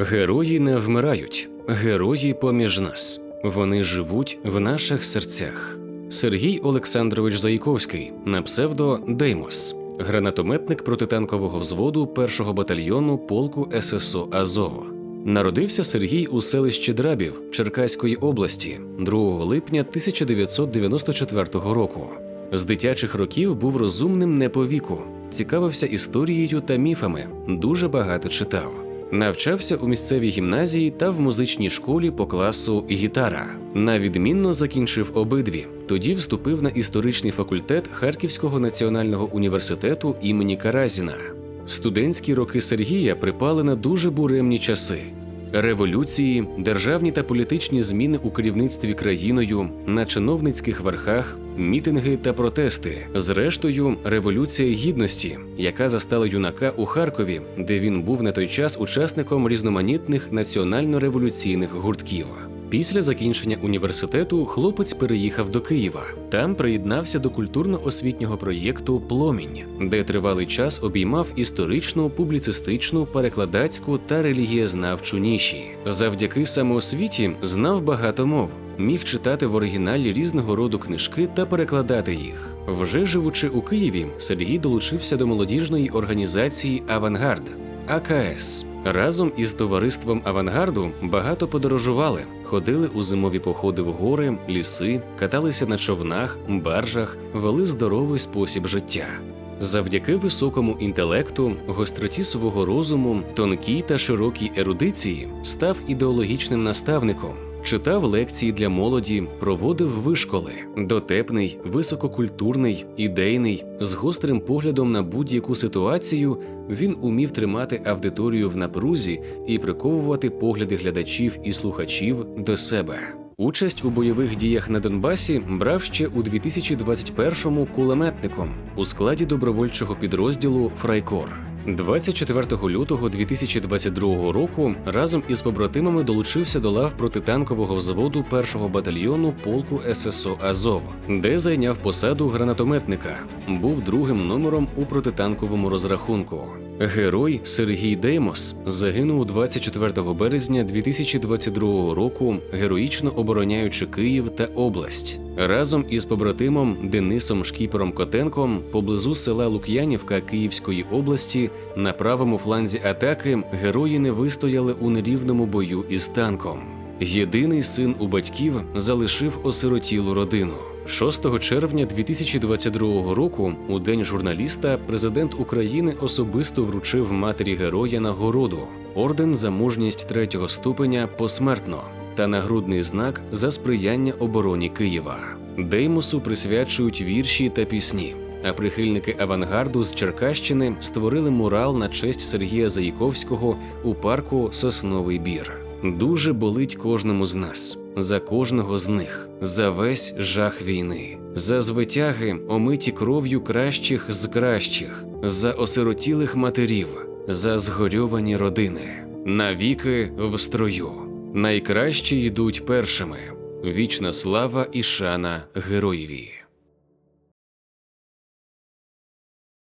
Герої не вмирають, герої поміж нас. Вони живуть в наших серцях. Сергій Олександрович Заїковський на псевдо Деймос, гранатометник протитанкового взводу 1-го батальйону полку ССО Азово. Народився Сергій у селищі Драбів Черкаської області 2 липня 1994 року. З дитячих років був розумним не по віку, цікавився історією та міфами, дуже багато читав. Навчався у місцевій гімназії та в музичній школі по класу гітара. Навідмінно закінчив обидві. Тоді вступив на історичний факультет Харківського національного університету імені Каразіна. Студентські роки Сергія припали на дуже буремні часи. Революції, державні та політичні зміни у керівництві країною, на чиновницьких верхах, мітинги та протести. Зрештою, революція гідності, яка застала юнака у Харкові, де він був на той час учасником різноманітних національно-революційних гуртків. Після закінчення університету хлопець переїхав до Києва. Там приєднався до культурно-освітнього проєкту Пломінь, де тривалий час обіймав історичну, публіцистичну, перекладацьку та релігієзнавчу ніші. Завдяки самоосвіті знав багато мов, міг читати в оригіналі різного роду книжки та перекладати їх. Вже живучи у Києві, Сергій долучився до молодіжної організації Авангард. АКС разом із товариством авангарду багато подорожували, ходили у зимові походи в гори, ліси, каталися на човнах, баржах, вели здоровий спосіб життя. Завдяки високому інтелекту, гостроті свого розуму, тонкій та широкій ерудиції став ідеологічним наставником. Читав лекції для молоді, проводив вишколи. Дотепний, висококультурний, ідейний, з гострим поглядом на будь-яку ситуацію, він умів тримати аудиторію в напрузі і приковувати погляди глядачів і слухачів до себе. Участь у бойових діях на Донбасі брав ще у 2021-му кулеметником у складі добровольчого підрозділу Фрайкор. 24 лютого 2022 року разом із побратимами долучився до лав протитанкового взводу 1-го батальйону полку ССО Азов, де зайняв посаду гранатометника. Був другим номером у протитанковому розрахунку. Герой Сергій Деймос загинув 24 березня 2022 року, героїчно обороняючи Київ та область. Разом із побратимом Денисом Шкіпером Котенком поблизу села Лук'янівка Київської області на правому фланзі атаки герої не вистояли у нерівному бою із танком. Єдиний син у батьків залишив осиротілу родину. 6 червня 2022 року, у день журналіста, президент України особисто вручив матері героя нагороду орден за мужність третього ступеня посмертно та нагрудний знак за сприяння обороні Києва. Деймосу присвячують вірші та пісні. А прихильники авангарду з Черкащини створили мурал на честь Сергія Заїковського у парку Сосновий Бір. Дуже болить кожному з нас, за кожного з них, за весь жах війни, за звитяги, омиті кров'ю кращих з кращих, за осиротілих матерів, за згорьовані родини, навіки в строю. Найкращі йдуть першими. Вічна слава і шана героєві.